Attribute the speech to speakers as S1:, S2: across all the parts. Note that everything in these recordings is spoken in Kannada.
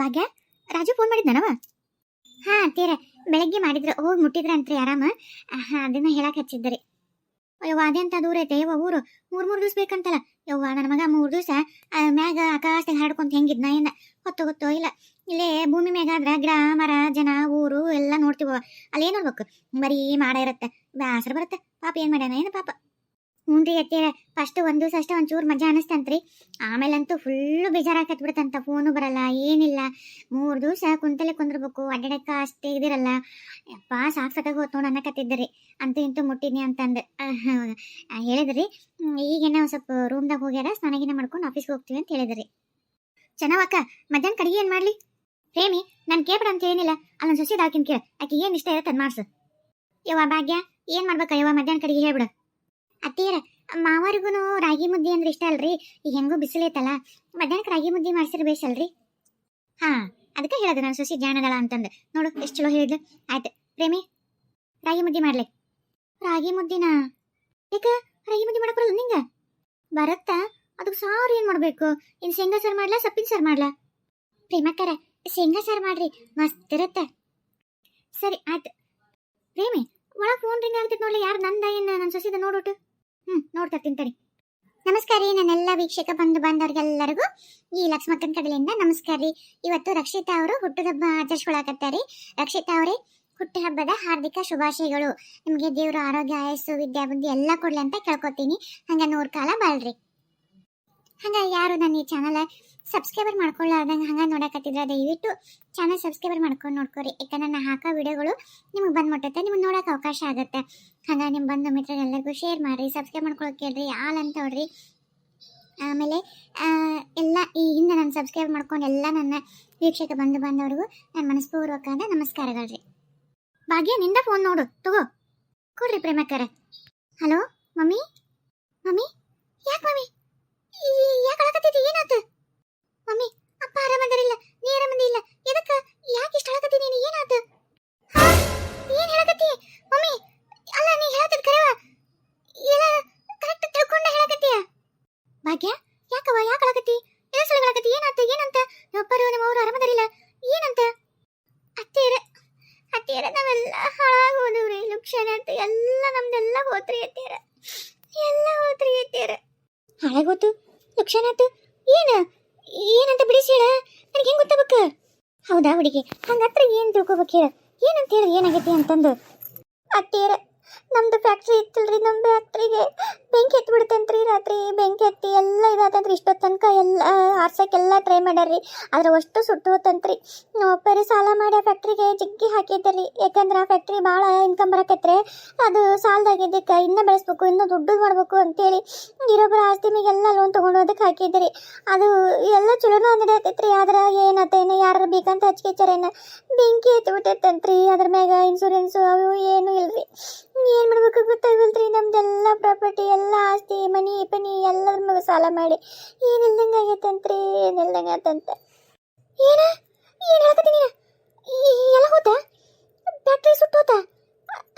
S1: ಭಾಗ್ಯ, ರಾಜು ಫೋನ್ ಮಾಡಿದ್ನವ ಹಾ ತೀರ ಬೆಳಗ್ಗೆ ಮಾಡಿದ್ರು. ಹೋಗಿ ಮುಟ್ಟಿದ್ರ ಅಂತ್ರಿ ಆರಾಮ ಅದನ್ನ ಹೇಳಕ್ ಹಚ್ಚಿದ್ರಿ. ಯವ್ವ, ಅದೆಂತ ದೂರ ಐತೆ? ಯವ್ವ, ಊರು. ಮೂರ್ ಮೂರ್ ದಿವ್ಸ ಬೇಕಂತಲ್ಲ. ಯವ್ವ, ನನ್ನ ಮಗ ಮೂರ್ ದಿವ್ಸ ಮ್ಯಾಗ ಆಕಾಶದಾಗ ಹಾಡ್ಕೊಂತ ಹೆಂಗಿದ್ನ, ಏನ? ಹೊತ್ತು ಗೊತ್ತೋ ಇಲ್ಲ. ಇಲ್ಲೇ ಭೂಮಿ ಮ್ಯಾಗ ಆದ್ರ ಗಿಡ ಮರ ಜನ, ಊರು ಎಲ್ಲ ನೋಡ್ತೀವ ಅಲ್ಲೇನ್ ನೋಡ್ಬೇಕು? ಬರೀ ಮಾಡ ಇರತ್ತೆ. ಬ್ಯಾಸರ ಬರುತ್ತೆ. ಪಾಪ ಏನ್ ಮಾಡ್ಯಾನ? ಏನು ಪಾಪ? ಹ್ಞೂನ್ರಿ ಅತ್ತೆ ಫಸ್ಟ್ ಒಂದು ದಿವಸ ಅಷ್ಟೇ ಒಂಚೂರು ಮಜಾ ಅನಿಸ್ತಂತ್ರಿ. ಆಮೇಲಂತೂ ಫುಲ್ಲು ಬೇಜಾರಾಕತ್ ಬಿಡುತ್ತಂತ ಫೋನು ಬರಲ್ಲ, ಏನಿಲ್ಲ. ಮೂರು ದಿವಸ ಕುಂತಲೆ ಕುಂದಿರ್ಬೇಕು ಅಡ್ಡಾಡಕ್ಕೆ ಅಷ್ಟೇ ಇದಿರಲ್ಲ. ಯಪ್ಪ ಸಾಕ್ ಸಾಕಾಗಿ ಹೋತ್ ನೋಡ್ ಅನ್ನಕತ್ತಿದ್ದರಿ ಅಂತೂ ಇಂತೂ ಮುಟ್ಟಿದ್ನಿ ಅಂತಂದು. ಹೇಳಿದ್ರಿ. ಈಗೇನೋ ಸ್ವಲ್ಪ ರೂಮ್ದಾಗ ಹೋಗ್ಯಾರ, ಸ್ನಾನಗಿನ ಮಾಡ್ಕೊಂಡು ಆಫೀಸ್ಗೆ ಹೋಗ್ತೀವಿ ಅಂತ ಹೇಳಿದ್ರಿ. ಚೆನ್ನಾವಕ್ಕ ಮಧ್ಯಾಹ್ನ ಕಡೆಗೆ ಏನು ಮಾಡ್ಲಿ? ಪ್ರೇಮಿ, ನಾನು ಕೇಳ್ಬೇಡ ಅಂತ ಏನಿಲ್ಲ. ಅಲ್ಲೊಂದು ಸೊಸಿ ಹಾಕಿನ್ ಕೇಳ. ಆಕೆ ಏನು ಇಷ್ಟ ಇರತ್ತೆ ಅದು ಮಾಡ್ಸು. ಯವ್ವ ಭಾಗ್ಯ, ಏನು ಮಾಡ್ಬೇಕ ಯವ್ವ ಮಧ್ಯಾಹ್ನ ಕಡೆಗೆ ಹೇಳ್ಬಿಡ. ಅತ್ತೀರ ಮಾವರಿಗೂ ರಾಗಿ ಮುದ್ದೆ ಅಂದ್ರೆ ಇಷ್ಟ ಅಲ್ರಿ? ಈಗ ಹೆಂಗೋ ಬಿಸಿಲೈತಲ್ಲ ಮಧ್ಯಾಹ್ನಕ್ಕೆ ರಾಗಿ ಮುದ್ದೆ ಮಾಡ್ಸಿರ್ ಬೇಸಲ್ರಿ ಹಾ, ಅದಕ್ಕೆ ಹೇಳೋದು ನಾನು ಸೊಸಿ ಜಾಣದಳ ಅಂತಂದು. ನೋಡು, ಎಷ್ಟು ಚಲೋ ಹೇಳಿದ್ಲು. ಆಯ್ತು, ಪ್ರೇಮಿ, ರಾಗಿ ಮುದ್ದೆ ಮಾಡ್ಲಿ. ರಾಗಿ ಮುದ್ದಿನ? ಏಕ, ರಾಗಿ ಮುದ್ದೆ ಮಾಡಕ್ ಬರಲ್ಲ ನಿಂಗೆ? ಬರತ್ತಾ? ಅದಕ್ಕೆ ಸಾರು ಏನು ಮಾಡಬೇಕು? ಇನ್ ಶೇಂಗಾ ಸಾರು ಮಾಡ್ಲಾ, ಸೊಪ್ಪಿನ ಸಾರು ಮಾಡ್ಲಾ? ಪ್ರೇಮಕ್ಕರ, ಶೇಂಗಾ ಸಾರು ಮಾಡ್ರಿ, ಮಸ್ತ್ ಸರಿ, ಆಯ್ತು. ಪ್ರೇಮಿ, ಒಳಗೆ ಫೋನ್ ರಿಂಗ್ ಆಗ್ತೈತೆ ನೋಡ್ಲಿ, ಯಾರು ನಂದ ಏನು ನನ್ನ ಸೊಸಿದ ನೋಡೋಟು ಹ್ಮ್, ನೋಡ್ತಾ ನಮಸ್ಕಾರ ರೀ ನನ್ನೆಲ್ಲ ವೀಕ್ಷಕ ಬಂಧು ಬಾಂಧವರಿಗೆಲ್ಲರಿಗೂ. ಈ ಲಕ್ಷ್ಮಕ್ಕನ ಕಡಲಿಂದ ನಮಸ್ಕಾರ ರೀ. ಇವತ್ತು ರಕ್ಷಿತಾ ಅವರು ಹುಟ್ಟುಹಬ್ಬ ಆಚರಿಸ್ಕೊಳಕತ್ತಾರೆ ರಕ್ಷಿತಾ ಅವರೇ, ಹುಟ್ಟುಹಬ್ಬದ ಹಾರ್ದಿಕ ಶುಭಾಶಯಗಳು. ನಿಮಗೆ ದೇವರು ಆರೋಗ್ಯ, ಆಯಸ್ಸು, ವಿದ್ಯಾ ಬುದ್ಧಿ ಎಲ್ಲ ಕೊಡ್ಲಿ ಅಂತ ಕೇಳ್ಕೊತೀನಿ. ಹಂಗ ನೂರು ಕಾಲ ಬಾಳ್ರಿ. ಹಂಗ ಯಾರು ನನ್ನ ಈ ಚಾನಲ ಸಬ್ಸ್ಕ್ರೈಬರ್ ಮಾಡ್ಕೊಳ್ಳಾರ್ದಂಗೆ ಹಂಗೆ ನೋಡಕತ್ತಿದ್ರೆ, ದಯವಿಟ್ಟು ಚಾನಲ್ ಸಬ್ಸ್ಕ್ರೈಬರ್ ಮಾಡ್ಕೊಂಡು ನೋಡ್ಕೊರಿ. ಯಾಕಂದ್ರೆ ನಾನು ಹಾಕೋ ವಿಡಿಯೋಗಳು ನಿಮಗೆ ಬಂದು ಮುಟ್ಟತ್ತೆ ನಿಮ್ಗೆ ನೋಡೋಕೆ ಅವಕಾಶ ಆಗುತ್ತೆ. ಹಂಗೆ ನಿಮ್ಮ ಬಂಧು ಮಿತ್ರರೆಲ್ಲರಿಗೂ ಶೇರ್ ಮಾಡಿರಿ ಸಬ್ಸ್ಕ್ರೈಬ್ ಮಾಡ್ಕೊಳಕ್ಕೆ ಹೇಳ್ರಿ ಆಲ್ ಅಂತ ಹೊಡ್ರಿ ಆಮೇಲೆ ಎಲ್ಲ ಈ ಹಿಂದೆ ನಾನು ಸಬ್ಸ್ಕ್ರೈಬ್ ಮಾಡ್ಕೊಂಡು ಎಲ್ಲ ನನ್ನ ವೀಕ್ಷಕ ಬಂಧು ಬಂದವ್ರಿಗೂ ನನ್ನ ಮನಸ್ಪೂರ್ವಕವಾದ ನಮಸ್ಕಾರಗಳ್ರಿ ಭಾಗ್ಯ, ನಿಂದ ಫೋನ್ ನೋಡು, ತಗೋ. ಕೊಡ್ರಿ ಪ್ರೇಮಕರ ಹಲೋ, ಮಮ್ಮಿ? ಮಮ್ಮಿ? ಯಾಕೆ ಮಮ್ಮಿ? ಯಾಕೆ ಅಳಕತ್ತೈತಿ ಏನಾತ? ಮಮ್ಮಿ, ಅಪ್ಪ ಆರಾಮದರಿಲ್ಲ ನೀ ಆರಾಮದಿಲ್ಲ ಎದಕ್ಕ? ಯಾಕೆ ಇಷ್ಟ ಅಳಕತ್ತಿ ನೀನು? ಏನಾತ? ಏನ್ ಹೇಳಕತ್ತಿ? ಮಮ್ಮಿ, ಅಲ್ಲ, ನೀ ಹೇಳತ್ತಿದ್ ಕರೆವ. ಎಲ್ಲ ಕರೆಕ್ಟ್ ತಿಳ್ಕೊಂಡ ಹೇಳಕತ್ತೀಯ? ಭಾಗ್ಯ ಯಾಕವ ಯಾಕೆ ಅಳಕತ್ತಿ? ಎದ ಸಲ ಹೇಳಕತ್ತಿ. ಏನಾತ? ಏನಂತ? ನಮ್ಮಪ್ಪರು, ನಮ್ಮವರು ಆರಾಮದರಿಲ್ಲ ಏನಂತ? ಅತ್ತೇರ ಅತ್ತೇರ ನಾವೆಲ್ಲ ಹಾಳಾಗೋದವ್ರಿ. ಲುಕ್ಷಣ ಅಂತ ಎಲ್ಲ ನಮ್ದೆಲ್ಲ ಹೋತ್ರಿ ಅತ್ತೇರ ಎಲ್ಲ ಹೋತ್ರಿ ಅತ್ತೇರ ಹಾಳಾಗೋತು ಲಕ್ಷಣ ಆತು ಏನ? ಏನಂತ ಬಿಡಿಸಿ ನನಗೆ ಹೆಂಗೆ ಗೊತ್ತಾಗಬೇಕ? ಹೌದಾ ಹುಡುಗಿ? ಹಂಗತ್ರ ಏನ್ ತಿಳ್ಕೊಬೇಕು ಹೇಳ? ಏನಂತ ಹೇಳಿ ಏನಾಗೈತಿ ಅಂತಂದು. ಅತ್ತೇರ ನಮ್ದು ಫ್ಯಾಕ್ಟ್ರಿ ಇತ್ತಲ್ರಿ ನಮ್ಮ ಫ್ಯಾಕ್ಟ್ರಿಗೆ ಬೆಂಕಿ ಎತ್ತಿ ಬಿಡ್ತಂತ್ರಿ ರಾತ್ರಿ, ಬೆಂಕಿ ಎತ್ತಿ ಎಲ್ಲ ಇದಾತಂತ್ರಿ. ಇಷ್ಟೊತ್ತು ತನಕ ಎಲ್ಲ, ಆರ್ಸಕ್ಕೆಲ್ಲ ಟ್ರೈ ಮಾಡ್ಯಾರ್ರಿ. ಆದ್ರೆ ಅಷ್ಟು ಸುಟ್ಟು ಹೋತಂತ್ರಿ. ಒಬ್ಬರಿ ಸಾಲ ಮಾಡಿ ಆ ಫ್ಯಾಕ್ಟ್ರಿಗೆ ಜಿಗ್ಗಿ ಹಾಕಿದ್ದರಿ. ಯಾಕಂದ್ರೆ ಆ ಫ್ಯಾಕ್ಟ್ರಿ ಭಾಳ ಇನ್ಕಮ್ ಬರಕತ್ರೆ. ಅದು ಸಾಲದಾಗಿದ್ದಕ್ಕೆ ಇನ್ನೂ ಬೆಳೆಸ್ಬೇಕು, ಇನ್ನೂ ದುಡ್ಡು ಮಾಡಬೇಕು ಅಂತೇಳಿ ಇರೊಬ್ಬರ ಆಸ್ತಿ ಮೇಗೆಲ್ಲ ಲೋನ್ ತೊಗೊಂಡೋದಕ್ಕೆ ಹಾಕಿದ್ರಿ ಅದು ಎಲ್ಲ ಚಲೋನ ನಡೆಯತೈತ್ರಿ ಆದ್ರೆ ಏನತ್ತೇನು ಯಾರು ಬೇಕಂತ ಹಚ್ಕಿಚ್ಚಾರೇನ ಬೆಂಕಿ ಎತ್ತಿ ಬಿಟ್ಟೈತಂತ್ರಿ ಅದ್ರ ಮ್ಯಾಗ ಇನ್ಸೂರೆನ್ಸು ಅವು ಏನೂ ಇಲ್ರಿ. ಏನು ಮಾಡ್ಬೇಕು ಗೊತ್ತಾಗಲ್ರಿ ಆಸ್ತಿ ಮನಿ ಪನಿ ಎಲ್ಲದ್ರ ಮೇಲೆ ಸಾಲ ಮಾಡಿ. ಏನಿಲ್ದಂಗೆ ಆಗೈತಂತ್ರಿ, ಏನಿಲ್ದಂಗೆ ಆತಂತ ಏನ? ಏನು ಹೇಳ್ತೀನಿ ನೀನು? ಎಲ್ಲ ಹೋತ? ಫ್ಯಾಕ್ಟ್ರಿ ಸುಟ್ಟೋತ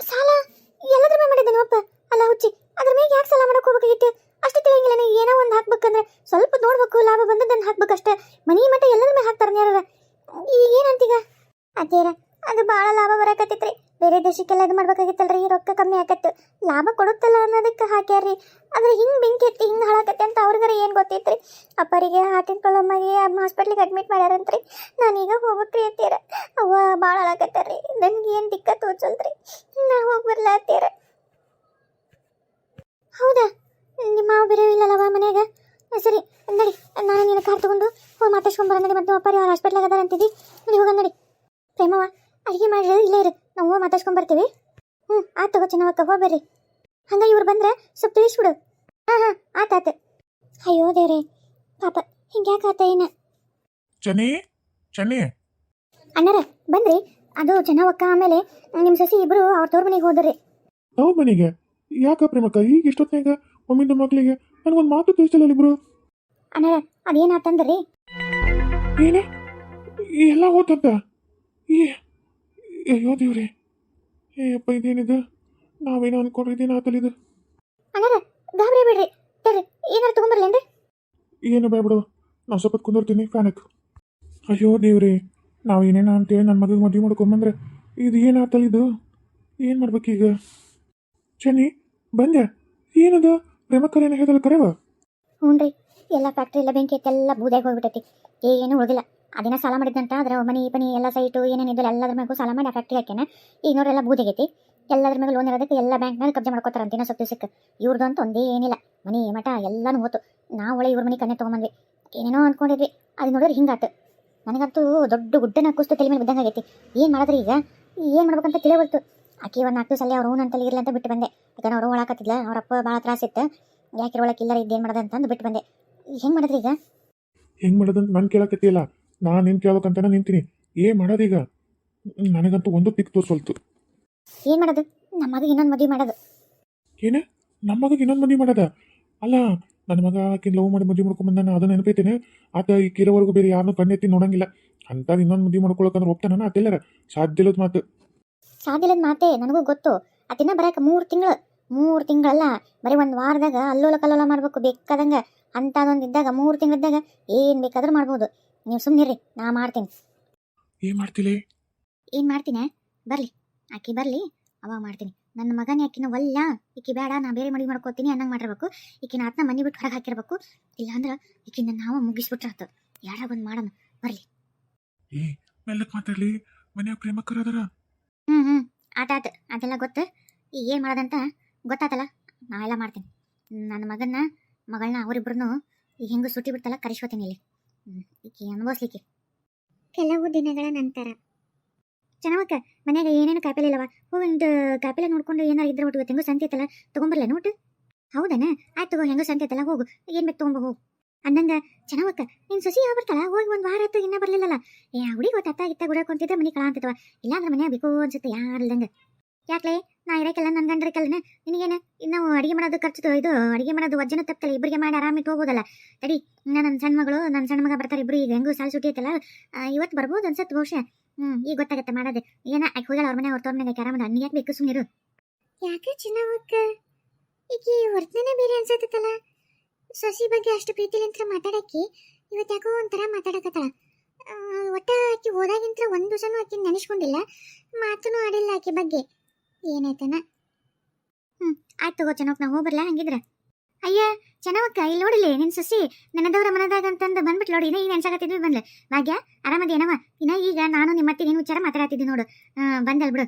S1: ಸಾಲ ಎಲ್ಲದ್ರ ಮೇಲೆ ಮಾಡಿದ್ದಾನೆ ಒಪ್ಪ ಅಲ್ಲ ಹುಚ್ಚಿ, ಅದ್ರ ಮೇಲೆ ಯಾಕೆ ಸಾಲ ಮಾಡಕ್ ಹೋಗ್ಬೇಕಾಗಿತ್ತು? ಅಷ್ಟು ತಿಳಿಯಂಗಿಲ್ಲ ನೀ ಏನೋ ಒಂದು ಹಾಕ್ಬೇಕಂದ್ರೆ ಸ್ವಲ್ಪ ನೋಡ್ಬೇಕು, ಲಾಭ ಬಂದದ್ದನ್ನು ಹಾಕ್ಬೇಕಷ್ಟೇ. ಮನಿ ಮಟ್ಟ ಎಲ್ಲರ ಮೇಲೆ ಹಾಕ್ತಾರ ಯಾರ ಏನಂತೀಗ ಅದೇರ ಅದು ಭಾಳ ಲಾಭ ಬರಕತ್ತೈತ್ರಿ. ಬೇರೆ ದೇಶಕ್ಕೆಲ್ಲ ಇದು ಮಾಡ್ಬೇಕಾಗಿತ್ತಲ್ರಿ? ರೊಕ್ಕ ಕಮ್ಮಿ ಆಗತ್ತೆ ಲಾಭ ಕೊಡುತ್ತಲ್ಲ ಅನ್ನೋದಕ್ಕೆ ಹಾಕ್ಯಾರ್ರಿ. ಆದ್ರೆ ಹಿಂಗೆ ಬೆಂಕಿ ಎತ್ತಿ ಹಿಂಗೆ ಹಾಳಾಕತ್ತೆ ಅಂತ ಅವ್ರಿಗಾರ ಏನು ಗೊತ್ತೈತ್ರಿ? ಅಪ್ಪರಿಗೆ ಹಾರ್ಟಿನ ಪ್ರಾಬ್ಲಮ್ಮಾಗಿ ಹಾಸ್ಪಿಟ್ಲಿಗೆ ಅಡ್ಮಿಟ್ ಮಾಡ್ಯಾರಂತ್ರಿ. ನಾನೀಗ ಹೋಗ್ಬೇಕ್ರಿ ಅತ್ತೀರ ಅವ್ವ ಭಾಳ ಹಾಳಾಕತ್ತಾರ್ರಿ. ನನಗೆ ಏನು ದಿಕ್ಕ ತೋಚಲ್ರಿ? ನಾ ಹೋಗಿ ಬರ್ಲಾತ್ತೀರ ಹೌದಾ? ನಿಮ್ಮ ಮಾವ ಬೇರೆ ಇಲ್ಲಲ್ಲವ ಮನ್ಯಾಗ? ಸರಿ, ನಡಿ. ನಾನು ನಿನ್ನ ಕಾರ್ ತಗೊಂಡು ಹೋಗಿ ಮಾತಾಡ್ಸ್ಕೊಂಡ್ ಬರೋಣ ಮತ್ತೆ ಅಪ್ಪಾರಿ ಅವ್ರ ಹಾಸ್ಪಿಟ್ಲಾಗ ಅದಾರ ಅಂತಿದ್ದಿ ನಡಿ ಹೋಗೋಣ ನಡಿ. ಪ್ರೇಮವ್ವ ಅಡುಗೆ ಮಾಡಿರಿ ಇಲ್ಲೇ ಇರು. ನಾವು ಹೋಗಿ ಮಾತಾಡ್ಸ್ಕೊಂಡ್ ಬರ್ತೀವಿ. ಹ್ಞೂ ಆತು ತಗೋ ಚೆನ್ನವಕ್ಕ ಹೋಗ್ಬರ್ರಿ ಹಂಗೆ ಇವ್ರು ಬಂದ್ರೆ ಸ್ವಲ್ಪ ತಿಳಿಸ್ಬಿಡು. ಹಾಂ ಹಾಂ ಆತಾತ ಅಯ್ಯೋ ದೇವ್ರೆ ಪಾಪ ಹಿಂಗ್ಯಾಕೆ ಆತ ಏನ
S2: ಚನಿ ಚನಿ
S1: ಅಣ್ಣರ ಬಂದ್ರಿ ಅದು ಚೆನ್ನವಕ್ಕ ಆಮೇಲೆ ನಿಮ್ಮ ಸಸಿ ಇಬ್ರು ಅವ್ರ ತೋರ್ ಮನೆಗೆ ಹೋದ್ರಿ.
S2: ಅವ್ರ ಮನೆಗೆ? ಯಾಕ ಪ್ರೇಮಕ್ಕ ಈಗ ಇಷ್ಟೊತ್ತಿನಾಗ ಒಮ್ಮಿಂದ ಮಕ್ಕಳಿಗೆ ನನಗೊಂದು ಮಾತು ತಿಳಿಸಲ್ಲ ಇಬ್ರು?
S1: ಅಣ್ಣರ ಅದೇನಾತಂದ್ರಿ?
S2: ಏನೇ? ಎಲ್ಲ ಹೋತಂತ? ಈ ಅಯ್ಯೋ ದೇವ್ರಿ. ಏಯಪ್ಪ ಇದೇನಿದು? ನಾವೇನೋ ಅನ್ಕೊಂಡಿದ್ದೀನಿ ಆತಲಿದು
S1: ಅಣ್ಣರ ಗಾಬರಿ ಬಿಡ್ರಿ. ತಡ್ರಿ ಏನಾರು ತಗೊಂಬರ್ಲೇನ್ರಿ
S2: ಏನು ಬೇಡ ಬಿಡು. ನಾವು ಸ್ವಲ್ಪ ಕುಂದಿರ್ತೀನಿ ಫ್ಯಾನಕ್ ಅಯ್ಯೋ ದೇವ್ರಿ ನಾವು ಏನೇನ ಅಂತೇಳಿ ನನ್ನ ಮಗಗೆ ಮದುವೆ ಮಾಡ್ಕೊಂಬಂದ್ರೆ ಇದು ಏನಾಗ್ತಲ್ಲ ಇದು ಏನು ಮಾಡ್ಬೇಕೀಗ? ಚೆನ್ನಿ ಬಂದೆ. ಏನದು? ಪ್ರೇಮಕ್ಕರ ಏನು ಹೇಳ್ದಲ್ಲ ಕರೆವ?
S1: ಹ್ಞೂ ರೀ ಎಲ್ಲ ಫ್ಯಾಕ್ಟ್ರಿ ಎಲ್ಲ ಬೆಂಕಿ ಐತೆ ಎಲ್ಲ ಬೂದಾಗಿ ಹೋಗ್ಬಿಟ್ಟೈತಿ ಏನು ಉಳಿದಿಲ್ಲ. ಅದಿನ ಸಾಲ ಮಾಡಿದ್ದಂತ ಅದ್ರ ಮನಿ ಪನಿ ಎಲ್ಲ ಸೈಟು ಏನೇನಿದ್ದಿಲ್ಲ ಎಲ್ಲದ್ರ ಮ್ಯಾಗೂ ಸಾಲ ಮಾಡಿ ಆ ಫ್ಯಾಕ್ಟ್ರಿ ಹಾಕ್ಯಾನ. ಈಗ ನೋಡ್ರೆಲ್ಲ ಬೂದಿಗೈತಿ. ಎಲ್ಲದ್ರ ಮ್ಯಾಗ ಲೋನ್ ಇರೋದಕ್ಕೆ ಎಲ್ಲ ಬ್ಯಾಂಕ್ನಾಗ ಕಬ್ಜೆ ಮಾಡ್ಕೋತಾರ ಅಂತಿನ ಸ್ವಲ್ಪ ಸಿಕ್ಕ ಇವ್ರದ್ದು ಅಂತ ಒಂದೇ ಏನಿಲ್ಲ. ಮನಿ, ಮಠ ಎಲ್ಲನೂ ಹೋತು. ನಾವು ಒಳ್ಳೆ ಇವ್ರ ಮನೆ ಕನ್ನೆ ತೊಗೊಂಬಂದ್ವಿ. ಏನೇನೋ ಅನ್ಕೊಂಡಿದ್ವಿ. ಅದು ನೋಡಿದ್ರೆ ಹಿಂಗಾತು. ನನಗಂತೂ ದೊಡ್ಡ ಗುಡ್ಡನ ಕುಸ್ತು ತಲೆ ಮೇಲೆ ಬಿದ್ದಂಗಾಗೈತಿ ಏನು ಮಾಡಿದ್ರಿ ಈಗ? ಏನು ಮಾಡ್ಬೇಕಂತ ತಿಳಿಯವಲ್ತು ಆಕಿ ಒಂದು ನಾಲ್ಕು ಸಲ ಅವ್ರು ಹೂನ್ ಅಂತಲ್ಲಿ ಇರಲಿ ಅಂತ ಬಿಟ್ಟು ಬಂದೆ. ಯಾಕಂದ್ರೆ ಅವ್ರು ಒಳಕತ್ತಿದ್ಲ ಅವ್ರಪ್ಪ ಭಾಳ ತ್ರಾಸಿತ್ತು ಯಾಕೆ ಒಳಗೆ ಇಲ್ಲರ ಇದ್ದೇನು ಮಾಡೋದು ಅಂತಂದು ಬಿಟ್ಟು ಬಂದೆ. ಹೆಂಗೆ ಮಾಡಿದ್ರಿ ಈಗ?
S2: ಹೆಂಗೆ ಮಾಡೋದಂತ ನಾನು ಕೇಳಕತ್ತಿಲ್ಲ ನಾನು ನಿನ್ ಕೇಳ್ಬೇಕಂತಾನೆ ನಿಂತೀನಿ. ಏನ್ ಮಾಡೋದೀಗ ನನಗಂತೂ ಒಂದು ಪಿಕ್ ತೋರ್ಸೊಲ್ತು.
S1: ಏನ್ ಮಾಡೋದು? ನಮ್ಮ ಮಗ ಇನ್ನೊಂದು ಮದುವೆ ಮಾಡೋದು.
S2: ಏನ? ನಮ್ಮ ಮಗಗೆ ಇನ್ನೊಂದು ಮದುವೆ ಮಾಡದ? ಅಲ್ಲ ನನ್ನ ಮಗ ಆಕಿನ ಲವ್ ಮಾಡಿ ಮದುವೆ ಮಾಡ್ಕೊಂಬಂದಾನ ಅದನ್ನ ನೆನಪೈತೇನೆ. ಆತ ಈ ಕಿರೋವರೆಗೂ ಬೇರೆ ಯಾರನ್ನೂ ಕಣ್ಣೆತ್ತಿ ನೋಡಂಗಿಲ್ಲ. ಅಂತ ಇನ್ನೊಂದು ಮದುವೆ ಮಾಡ್ಕೊಳಕಂದ್ರೆ ಹೋಗ್ತಾನ ಅತ್ತೆಲ್ಲರ ಸಾಧ್ಯ ಇಲ್ಲದ ಮಾತು.
S1: ಸಾಧ್ಯ ಇಲ್ಲದ ಮಾತೆ ನನಗೂ ಗೊತ್ತು. ಅದಿನ್ನ ಬರಕ ಮೂರು ತಿಂಗಳು. ಮೂರು ತಿಂಗಳಲ್ಲ. ಬರೀ ಒಂದು ವಾರದಾಗ ಅಲ್ಲೋಲ ಕಲ್ಲೋಲ ಮಾಡ್ಬೇಕು ಬೇಕಾದಂಗೆ. ಅಂಥದೊಂದು ಇದ್ದಾಗ ಮೂರು ತಿಂಗಳಿದ್ದಾಗ ಏನು ಬೇಕಾದ್ರೂ ಮಾಡ್ಬೋದು. ನೀವು ಸುಮ್ಮನಿರಿ ನಾ ಮಾಡ್ತೀನಿ.
S2: ಏನ್ ಮಾಡ್ತಿಲಿ?
S1: ಏನು ಮಾಡ್ತೀನಿ? ಬರಲಿ. ಆಕಿ ಬರಲಿ ಅವಾಗ ಮಾಡ್ತೀನಿ. ನನ್ನ ಮಗನೇ ಆಕಿನ ಒಲ್ಲ ಈಕಿ ಬೇಡ ನಾ ಬೇರೆ ಮಡಿ ಮಾಡ್ಕೋತೀನಿ ಅನ್ನಂಗೆ ಮಾಡಿರ್ಬೇಕು. ಈಕಿನ ಆತ್ನ ಮನೆ ಬಿಟ್ಟು ಹೊರಗೆ ಹಾಕಿರ್ಬೇಕು. ಇಲ್ಲಾಂದ್ರೆ ಈಕಿನ ನಾವು ಮುಗಿಸ್ಬಿಟ್ರೆ ಆತು ಬಂದ್ ಒಂದು ಮಾಡೋಣ
S2: ಏ ಮೆಲ್ಲಕ್ ಮಾತಾಡ್ಲಿ. ಮನೆಯ
S1: ಹ್ಞೂ ಹ್ಞೂ ಆಟ ಆತ ಅದೆಲ್ಲ ಗೊತ್ತು. ಈಗ ಏನು ಮಾಡೋದಂತ ಗೊತ್ತಾತಲ್ಲ? ನಾವೆಲ್ಲ ಮಾಡ್ತೀನಿ. ನನ್ನ ಮಗನ್ನ ಮಗಳನ್ನ ಅವರಿಬ್ರು ಈಗ ಹೆಂಗು ಸುಟ್ಟಿ ಬಿಡ್ತಲ್ಲ ಕರಿಸ್ಕೋತೀನಿ ಇಲ್ಲಿ. ಈಕಿ? ಅನುಭವಿಸ್ಲಿಕ್ಕೆ ಕೆಲವು ದಿನಗಳ ನಂತರ. ಚೆನ್ನವಕ್ಕ ಮನ್ಯಾಗ ಏನೇನು ಕಾಯಿಪಲ್ಲೆ ಇಲ್ಲವ? ಒಂದು ಕಾಯಿಪಲ್ಲೆ ನೋಡ್ಕೊಂಡು ಏನಾರು ಇದ್ರೆ ಒಟ್ಟು ಹೆಂಗು ಸಂತೆ ಐತಲ್ಲ, ತೊಗೊಂಬರ್ಲ ನೋಟು? ಹೌದನ? ಆಯ್ತು ತಗೋ, ಹೆಂಗೋ ಸಂತೆ ಐತಲ್ಲ, ಹೋಗು. ಏನು ಬೇಕು ತೊಗೊಂಬ, ಹೋಗು. ಅಂದಂಗ ಚೆನ್ನವಕ್ಕ ನಿನ್ ಸೊಸಿ ಯಾವ ಬರ್ತಾಳ? ಹೋಗಿ ಒಂದು ವಾರ ಆಯ್ತು, ಇನ್ನೂ ಬರ್ಲಿಲ್ಲಲ್ಲ. ಏ ಹುಡುಗಿ ಗೊತ್ತಾಗ್ತಾ ಇತ್ತ ಗುಡಕೊಂತಿದ್ರೆ ಮನೆ ಕಳ ಅಂತಿತ್ತವ ಇಲ್ಲಾಂದ್ರೆ ಮನ್ಯಾಗ ಬೇಕು ಅನ್ಸುತ್ತೆ ಯಾರಿಲ್ದಂಗ ಯಾಕ್ಲೆ? ನಾ ಇರಕ್ಕೆಲ್ಲ ನನ್ನ ಗಂಡ್ರಿಕಲ್ಲೇ ನಿನಗೇನೆ? ನಾವು ಅಡಿಗೆ ಮಾಡೋದು ಖರ್ಚು ಇದು ಅಡಿಗೆ ಮಾಡೋದು ವಜ್ಜನ ತಪ್ಪಲ್ಲ ಇಬ್ಬರಿಗೆ ಮಾಡಿ ಆರಾಮಿಟ್ಟು ಹೋಗೋದಲ್ಲ. ತಡಿ ನನ್ನ ಸಣ್ಣ ಮಗಳು ನನ್ನ ಸಣ್ಣ ಮಗ ಬರ್ತಾರೆ ಇಬ್ಬರು ಈಗ ಹೆಂಗೂ ಸಾಲು ಸುಟ್ಟಿ ಐತಲ್ಲ ಆ, ಇವತ್ತು ಬರ್ಬೋದು ಅನ್ಸತ್ತೆ ಬಹುಶಃ. ಹ್ಞೂ ಈಗ ಗೊತ್ತಾಗತ್ತೆ ಮಾಡೋದು. ಏನ ಆಕೆ ಹೋಗಲ್ಲ ಅವ್ರ ಮನೆ ತೋರ್ ಮನೆಗೆ ಆರಾಮದ ನೀ ಯಾಕೆ ಬೇಕು ಸುಮ್ಮನಿರು ಯಾಕೆ ಚಿನ್ನವಕ್ಕ ಈಗ ವರ್ತನೆ ಬೇರೆ ಅನ್ಸತ್ತಲ್ಲ ಸೊಸಿ ಬಗ್ಗೆ ಅಷ್ಟು ಪ್ರೀತಿಲಿಂತ್ರ ಮಾತಾಡಕ್ಕೆ ಇವತ್ತು ಯಾಕೋ ಒಂಥರ ಮಾತಾಡಕತ್ತಳ. ಒಟ್ಟ ಆಕಿ ಹೋದಾಗಿಂತ್ರ ಒಂದು ದಿವಸನೂ ಆಕಿ ನೆನೆಸ್ಕೊಂಡಿಲ್ಲ. ಮಾತೂ ಆಡಿಲ್ಲ ಆಕೆ ಬಗ್ಗೆ. ಏನಾಯ್ತನ ಹ್ಮ್, ಆಯ್ತು ತಗೋ ಚೆನ್ನೋಕ್ ನಾ ಹೋಗ್ಬರ್ಲಾ ಹಂಗಿದ್ರ. ಅಯ್ಯ ಚೆನ್ನವಕ್ಕ ಇಲ್ಲಿ ನೋಡಿಲಿ ನಿನ್ ಸೊಸಿ, ನನ್ನದವ್ರ ಮನದಾಗ ಅಂತಂದು ಬಂದ್ಬಿಟ್ಟು ನೋಡಿ, ಇನ್ನ ಈಗ ನೆನ್ಸಾಕತ್ತಿದ್ವಿ ಬಂದ್ಲೆ. ಭಾಗ್ಯ ಆರಾಮದೇನವ ಇನ್ನ ಈಗ ನಾನು ನಿಮ್ಮ ಮತ್ತೆ ವಿಚಾರ ಮಾತಾಡತ್ತಿದ್ದೆ ನೋಡು. ಬಂದಲ್ ಬಿಡು.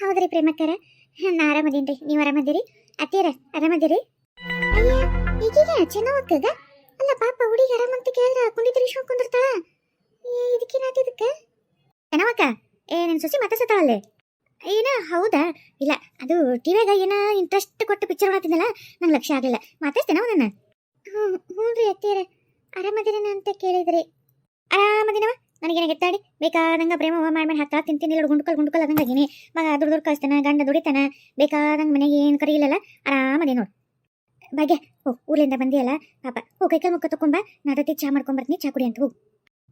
S1: ಹೌದ್ರಿ ಪ್ರೇಮಕ್ಕರ. ನಾ ಆರಾಮದೀನ್ರಿ. ನೀವು ಆರಾಮದಿರಿ? ಅತ್ತೀರ ಆರಾಮದಿರಿ? ಅಯ್ಯ, ಈಗೀಗ ಚೆನ್ನವಕ್ಕಗ ಅಲ್ಲ, ಪಾಪ ಹುಡುಗಿ ಆರಾಮಂತ ಕೇಳಿದ್ರೆ ಕುಂಡಿದ್ರಿ ಶೋಕ್ ಕುಂದಿರ್ತಾಳ. ಇದಕ್ಕೇನಾಯ್ತು ಇದಕ್ಕೆ? ಚೆನ್ನವಕ್ಕ ಏ, ನಿನ್ ಸೊಸಿ ಮಾತಾಡ್ಸತ್ತಾಳಲ್ಲೇ ಏನ? ಹೌದಾ? ಇಲ್ಲ, ಅದು ಟಿವಿಯಾಗ ಏನೋ ಇಂಟ್ರೆಸ್ಟ್ ಕೊಟ್ಟು ಪಿಕ್ಚರ್ ನೋಡ್ತಿದ್ದಲ್ಲ ನಂಗೆ ಲಕ್ಷ್ಯ ಆಗಲಿಲ್ಲ. ಮಾತಾಡ್ತೇನೆ ಅವನನ್ನ? ಹ್ಞೂ ಹ್ಞೂ ರೀ ಅತ್ತೀರ ಆರಾಮದಿನ ಅಂತ ಕೇಳಿದ್ರಿ. ಆರಾಮದಿನವ? ನನಗೇನ ಗೆತ್ತಾಡಿ ಬೇಕಾದಂಗೆ ಪ್ರೇಮ ಮಾಡಿ ಮಾಡಿ ಹಾಕ್ತಾ ತಿಂತೀನಿ. ಇಲ್ಲ ಗುಂಡ್ಕಲ್ ಗುಂಡ್ಕಲ್ ಅದಂಗಾಗಿನಿ ಮಗ ದುಡ್ಡು ದುಡ್ಡು ಕಳಿಸ್ತಾನ, ಗಂಡ ದುಡಿತಾನೆ. ಬೇಕಾದಂಗೆ ಮನೆಗೆ ಏನು ಕರೀಲಿಲ್ಲ ಆರಾಮದೇ ನೋಡು. ಭಾಗ್ಯ, ಓ ಊರಿಂದ ಬಂದಿಯಲ್ಲ? ಪಾಪ, ಓ ಕೈಕಲ್ ಮುಖ ತಕೊಂಬ ನಾಟತಿ ಚಾ ಮಾಡ್ಕೊಂಬರ್ತೀನಿ ಚಾ ಕುಡಿ ಅಂತ ಹೋಗು.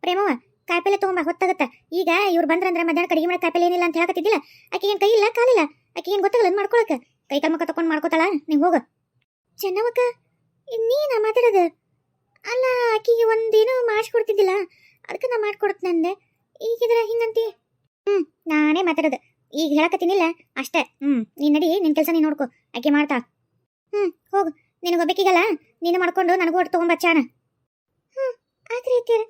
S1: ಪ್ರೇಮವ ಕಾಯಿಪಲ್ಲೆ ತಗೊಂಬ, ಹೊತ್ತಾಗತ್ತ? ಈಗ ಇವ್ರು ಬಂದ್ರಂದ್ರೆ ಮಧ್ಯಾಹ್ನ ಕಡಿಗೆ ಮಾಡಿ ಕಾಯಿಪಲ್ಲೆ ಏನಿಲ್ಲ ಅಂತ ಹೇಳಕತ್ತಿದ್ದಿಲ್ಲ. ಆಕೆ ಏನು ಕೈ ಇಲ್ಲ ಕಾಲಿಲ್ಲ? ಆಕೆ ಏನು ಗೊತ್ತಾಗಲ್ಲ, ಅದ್ ಮಾಡ್ಕೊಳಕ. ಕೈ ಮುಖ ತಕೊಂಡ್ ಮಾಡ್ಕೋತಾಳ, ನೀವು ಹೋಗ. ಚೆನ್ನವಕ್ಕ ನೀನ ಮಾತಾಡೋದು? ಅಲ್ಲ, ಆಕಿಗೆ ಒಂದೇನು ಮಾಡಿಸ್ಕೊಡ್ತಿದ್ದಿಲ್ಲ ಅದಕ್ಕೆ ನಾ ಮಾಡ್ಕೊಡ್ತೀನಿ ನಂದೆ. ಈಗಿದ್ರ ಹಿಂಗಂತಿ? ಹ್ಞೂ ನಾನೇ ಮಾತಾಡೋದು. ಈಗ ಹೇಳಕತ್ತೀನಿಲ್ಲ, ಅಷ್ಟೇ. ಹ್ಞೂ ನೀನು ನಡಿ, ನಿನ್ ಕೆಲಸ ನೀನು ನೋಡ್ಕೊ. ಆಕೆ ಮಾಡ್ತಾ. ಹ್ಞೂ ಹೋಗು. ನಿನಗೊಬ್ಬಕಿಗಲ್ಲ ನೀನು ಮಾಡ್ಕೊಂಡು ನನಗೂ ಒಟ್ಟು ತಗೊಂಬ ಚಾನ. ಹ್ಮ್, ಆತ್ರಿ ಐತಿರ